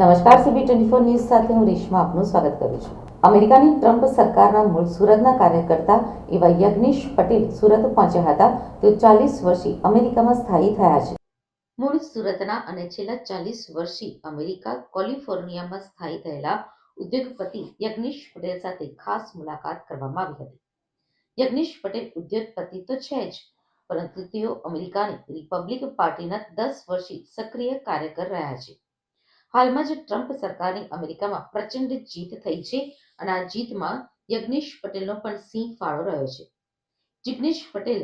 નમસ્કાર CB twenty four news સાથે હું રેશમા આપનું સ્વાગત કરું છું. અમેરિકાની ટ્રમ્પ સરકારના મૂળ સુરતના કાર્યકર્તા એવા યજ્ઞેશ પટેલ સુરત પહોંચ્યા હતા. તેઓ ચાલીસ વર્ષી અમેરિકામાં સ્થાયી થયા છે. મૂળ સુરતના અને છેલ્લા ચાલીસ વર્ષી અમેરિકા કેલિફોર્નિયામાં સ્થાયી થયેલા ઉદ્યોગપતિ યજ્ઞેશ પટેલ સાથે ખાસ મુલાકાત કરવામાં આવી હતી. યજ્ઞેશ પટેલ ઉદ્યોગપતિ તો છે જ, પરંતુ તેઓ અમેરિકાની રિપબ્લિક પાર્ટીના દસ વર્ષી સક્રિય કાર્યકર રહ્યા છે. હાલમાં જ ટ્રમ્પ સરકારની અમેરિકામાં પ્રચંડ જીત થઈ છે અને આ જીતમાં યજ્ઞેશ પટેલનો પણ સિંહ ફાળો રહ્યો છે. જિગ્નેશ પટેલ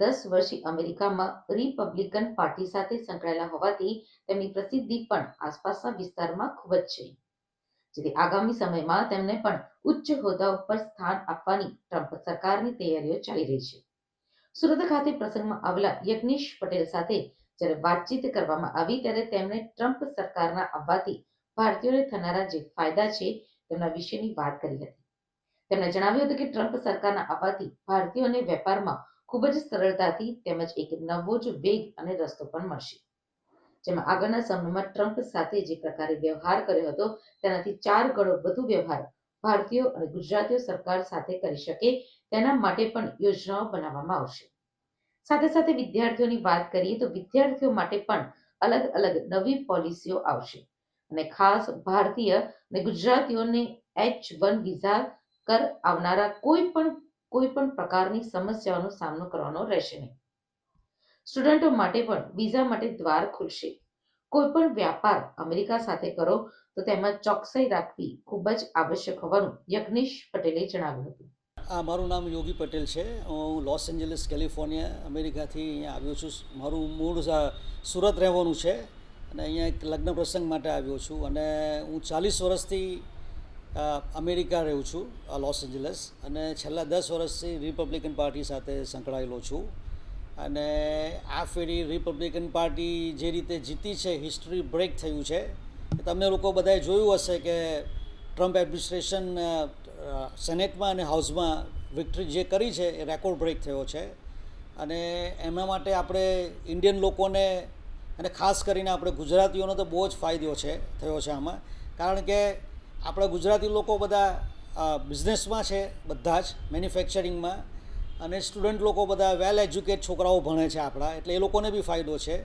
દસ વર્ષથી અમેરિકામાં રિપબ્લિકન પાર્ટી સાથે સંકળાયેલા હોવાથી તેમની પ્રસિદ્ધિ પણ આસપાસના વિસ્તારમાં ખૂબ જ છે. જેથી આગામી સમયમાં તેમને પણ ઉચ્ચ હોદ્દા ઉપર સ્થાન આપવાની ટ્રમ્પ સરકારની તૈયારીઓ ચાલી રહી છે. સુરત ખાતે પ્રસંગમાં આવેલા યજ્ઞેશ પટેલ સાથે જ્યારે વાતચીત કરવામાં આવી ત્યારે તેમણે ટ્રમ્પ સરકારના આવવાથી ભારતીયોને થનારા જે ફાયદા છે તેમના વિશેની વાત કરી હતી. તેમણે જણાવ્યું હતું કે ટ્રમ્પ સરકારના આવવાથી ભારતીયોને વેપારમાં ખૂબ જ સરળતાથી તેમજ એક નવો જ વેગ અને રસ્તો પણ મળશે. જેમાં આગળના સમયમાં ટ્રમ્પ સાથે જે પ્રકારે વ્યવહાર કર્યો હતો, તેનાથી ચાર ગણો વધુ વ્યવહાર ભારતીયો અને ગુજરાતીઓ સરકાર સાથે કરી શકે તેના માટે પણ યોજનાઓ બનાવવામાં આવશે. સાથે સાથે વિદ્યાર્થીઓની વાત કરીએ તો વિદ્યાર્થીઓ માટે પણ અલગ અલગ નવી પોલિસીઓ આવશે. અને ખાસ ભારતીય અને ગુજરાતીઓને એચ વન વિઝા કર આવનારા કોઈ પણ કોઈ પણ પ્રકારની સમસ્યાઓનો સામનો કરવાનો રહેશે નહીં. સ્ટુડન્ટો માટે પણ વિઝા માટે દ્વાર ખુલશે. કોઈ પણ વ્યાપાર અમેરિકા સાથે કરો તો તેમાં ચોકસાઈ રાખવી ખૂબ જ આવશ્યક હોવાનું યજ્ઞેશ પટેલે જણાવ્યું હતું. આ મારું નામ યોગી પટેલ છે. હું લોસ એન્જલિસ, કેલિફોર્નિયા, અમેરિકાથી અહીંયા આવ્યો છું. મારું મૂળ સુરત રહેવાનું છે અને અહીંયા એક લગ્ન પ્રસંગ માટે આવ્યો છું અને હું ચાલીસ વર્ષથી અમેરિકા રહું છું લોસ એન્જલસ અને છેલ્લા દસ વર્ષથી રિપબ્લિકન પાર્ટી સાથે સંકળાયેલો છું. અને આ ફેરી રિપબ્લિકન પાર્ટી જે રીતે જીતી છે હિસ્ટ્રી બ્રેક થયું છે તમે લોકો બધાએ જોયું હશે કે ટ્રમ્પ એડમિનિસ્ટ્રેશન સેનેટમાં અને હાઉસમાં વિક્ટરી જે કરી છે, એ રેકોર્ડ બ્રેક થયો છે. અને એના માટે આપણે ઇન્ડિયન લોકોને અને ખાસ કરીને આપણે ગુજરાતીઓનો તો બહુ જ ફાયદો છે, થયો છે આમાં. કારણ કે આપણા ગુજરાતી લોકો બધા બિઝનેસમાં છે, બધા જ મેન્યુફેક્ચરિંગમાં અને સ્ટુડન્ટ લોકો બધા વેલ એજ્યુકેટ છોકરાઓ ભણે છે આપણા, એટલે એ લોકોને બી ફાયદો છે.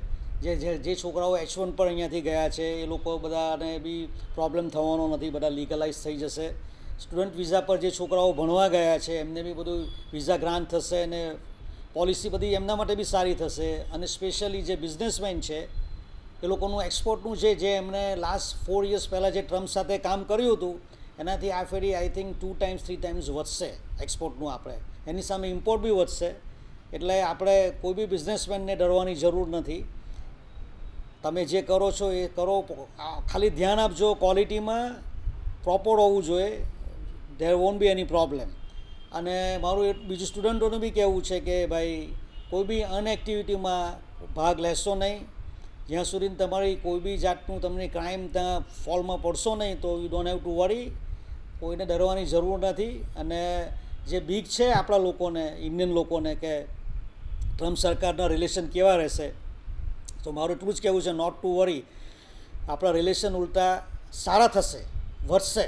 જે જે જે છોકરાઓ એચ વન પર અહીંયાથી ગયા છે, એ લોકો બધાને બી પ્રોબ્લેમ થવાનો નથી, બધા લીગલાઇઝ થઈ જશે. સ્ટુડન્ટ વિઝા પર જે છોકરાઓ ભણવા ગયા છે, એમને બી બધું વિઝા ગ્રાન્ટ થશે અને પોલિસી બધી એમના માટે બી સારી થશે. અને સ્પેશિયલી જે બિઝનેસમેન છે, એ લોકોનું એક્સપોર્ટનું છે જે એમણે લાસ્ટ ફોર યર્સ પહેલાં જે ટ્રમ્પ સાથે કામ કર્યું હતું, એનાથી આ ફેરી I think two times three times વધશે એક્સપોર્ટનું આપણે. એની સામે ઇમ્પોર્ટ બી વધશે. એટલે આપણે કોઈ બી બિઝનેસમેનને ડરવાની જરૂર નથી. તમે જે કરો છો એ કરો, ખાલી ધ્યાન આપજો ક્વોલિટીમાં પ્રોપર હોવું જોઈએ. There won't be any problem અને મારું બીજું સ્ટુડન્ટોનું બી કહેવું છે કે ભાઈ, કોઈ બી અનએક્ટિવિટીમાં ભાગ લેશો નહીં. જ્યાં સુધી તમારી કોઈ બી જાતનું તમને ક્રાઇમ ત્યાં ફોલમાં પડશો નહીં, તો you don't have to worry કોઈને ડરવાની જરૂર નથી. અને જે બીક છે આપણા લોકોને ઇન્ડિયન લોકોને કે ટ્રમ્પ સરકારના રિલેશન કેવા રહેશે, તો મારું એટલું જ કહેવું છે નોટ ટુ વરી આપણા રિલેશન ઉલટા સારા થશે, વધશે.